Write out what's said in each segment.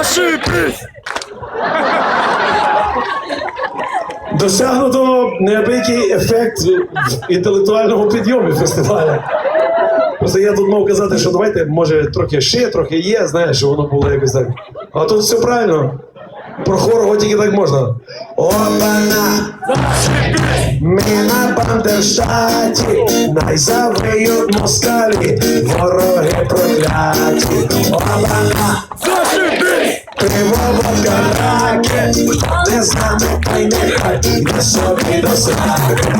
Ошибись! Досягнуто неабиякий ефект в інтелектуальному підйомі фестивалю. Просто я тут мав казати, що давайте, може, трохи ще, трохи є, знаєш, що воно було якось так. А тут все правильно. Про хорого тільки так можна. Опана! Ми на бандерштаті, найзавиють москалі, вороги прокляті. Опана! Пиво водка раки, не знати, хай нехай, не собі до сраки.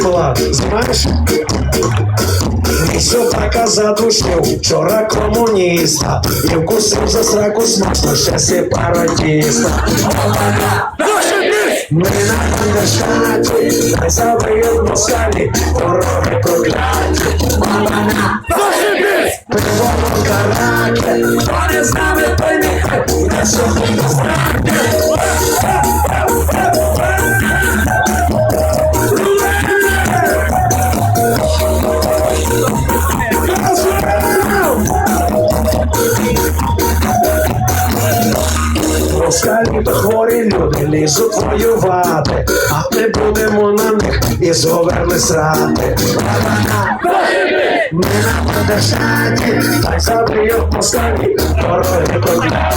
Мала, знаєш? за задушив вчора комуніста. І вкусив за сраку смачно. Ще сепаратіста. Ми на бандерштаті, не завиють москалі, вороги прокляті. Хворі люди лізуть воювати, а ми будемо на них і зговерли срати. Ми на подержані, так заб'ють постані, дороги прокляті.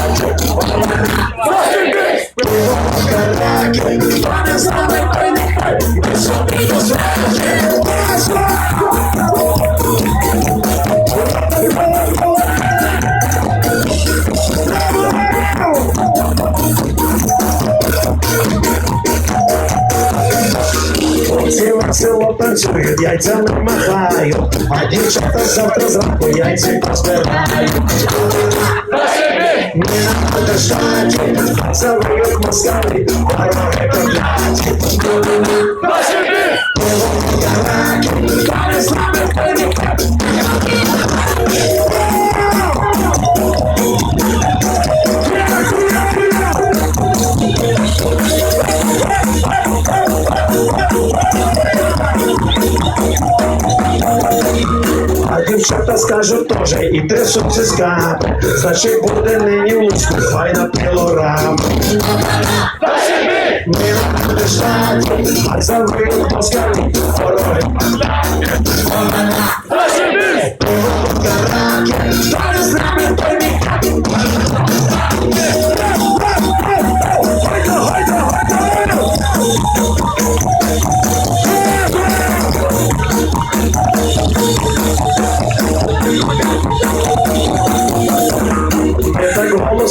Хлопці весело танцюють, яйцями махають, а дівчата завтра зранку яйці позбирають. Не Ми на подешаті, завиють москалі, дороги прокляті. Дівчата скажуть теж, і трясуться сусіска, значить буде нині в Луцьку файна пілорама. Ми лежать, а за москалі, дороги Зашибись!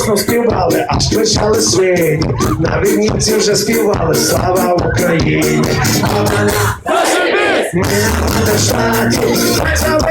голосно співали, аж кричали свині. На вінці вже співали, слава Україні. Ми на штаті, ми за.